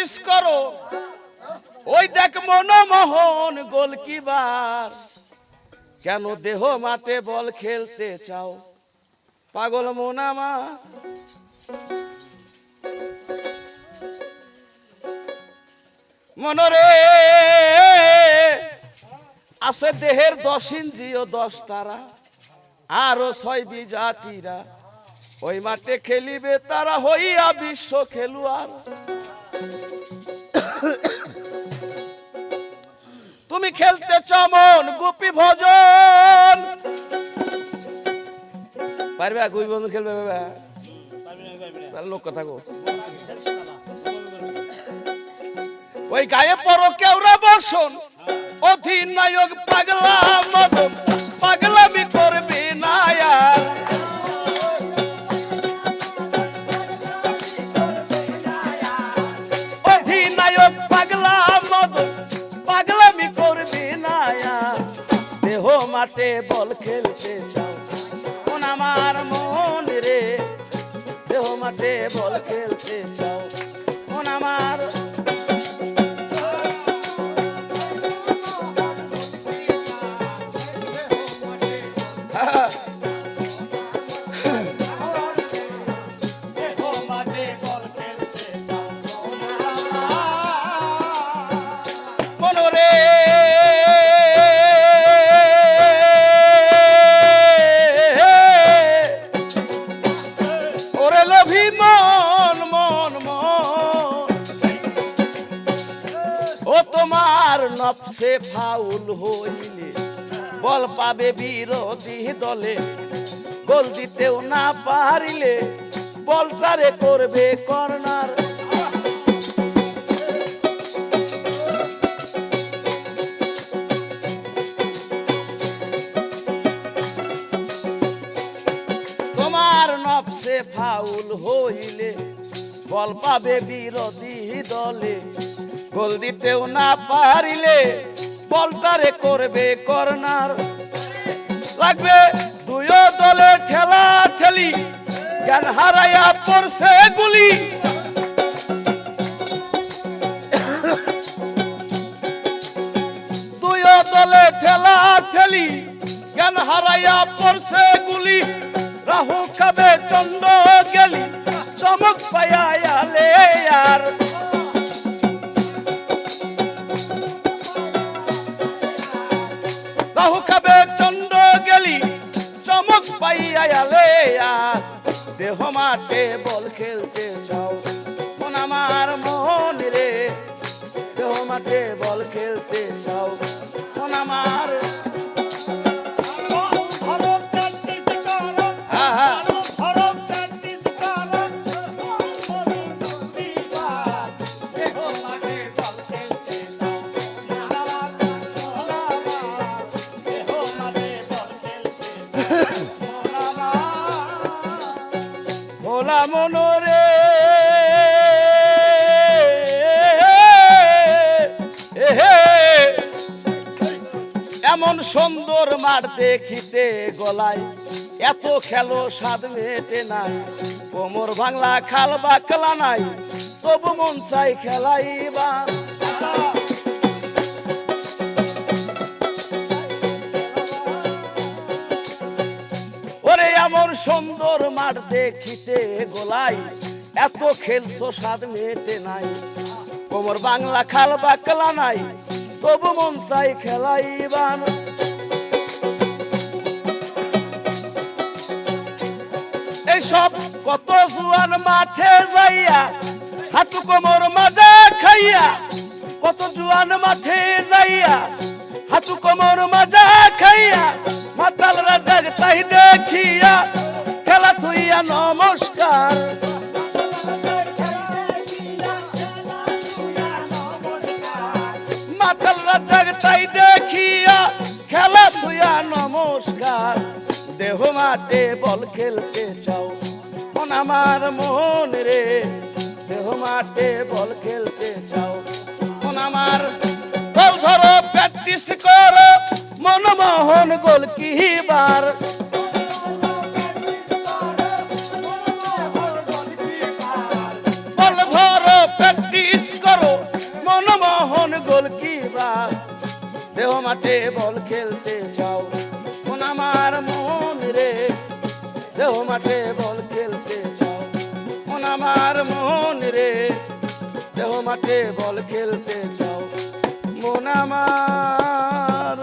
Practice করো, ওই দেখ মনমোহন গোলকিবার কেন দেহ মাতে বল খেলতে চাও? পাগল মোনামা মনরে আছে দেহের দশ ইঞ্চি ও দশ তারা, আরও ছয় বিজাতিরা। ওই মাঠে খেলিবে তারা হইয়া বিশ্ব খেলুয়ার তুমি খেলতে চমন গুপি ভজন। পারবে গুপি ভজন খেলবে তাহলে লোক কথা গো ওই গায়ে পর কেউরা বসন, অধিনায়ক পাগলা মদন। মাঠে বল খেলতে চাও। কোন আমার মন রে, দেহ মাঠে বল খেলতে চাও। কোন আমার নফসে ফাউল হইলে, বল পাবে বিরোধী দলে। গোল দিতেও না পারিলে বলটারে করবে কর্নার। তোমার নফসে ফাউল হইলে, বল পাবে বিরোধী দলে। গোল দিতেও না পারিলে বলটারে করবে কর্নার। লাগবে দুইও দলে ঠেলা ঠেলি, জ্ঞান হারাইয়া পড়ছে গুলি। দলে ঠেলা ঠেলি, জ্ঞান হারাইয়া পড়ছে গুলি। রাহু খাবে চন্দ্র গেলি, চমক পাইয়া রাহু খাবে, চন্দ্র গেলি, চমক পাইয়া দেহ মাঠে বল খেলতে চাও, মন আমার মন রে। দেহ মাঠে বল খেলতে চাও, মন আমার মনোরে। এমন সুন্দর মার দেখিতে গলায় এত খেলো স্বাদ মেটে নাই। কোমর বাংলা খাল বাকলা নাই, তবু মন চাই খেলাইবা ওরে এমন সুন্দর মাঠ দেখিতে গোলাই। এত খেলছো, স্বাদ মেটে নাই। কোমর বাংলা খাল বাকলা নাই, তবু মন চাই খেলাইবান এইসব কত জুয়ান মাঠে যাইয়া, হাতু কোমর মাজা খাইয়া, কত জুয়ান মাঠে যাইয়া, হাতু কোমর মাজা খাইয়া মাতাল জগতাই দেখিয়া খেলা ধুয়া নমস্কার। দেহ মাঠে বল খেলতে চাও, মন আমার মন রে। দেহ মাঠে বল খেলতে চাও, মন আমার। বল ধরো প্র্যাকটিস করো, মনমোহন গোল কিবার দেহ মাঠে বল খেলতে চাও কোন আমার মন রে। দেহ মাঠে বল খেলতে চাও কোন আমার মন রে। দেহ মাঠে বল খেলতে চাও, মন আমার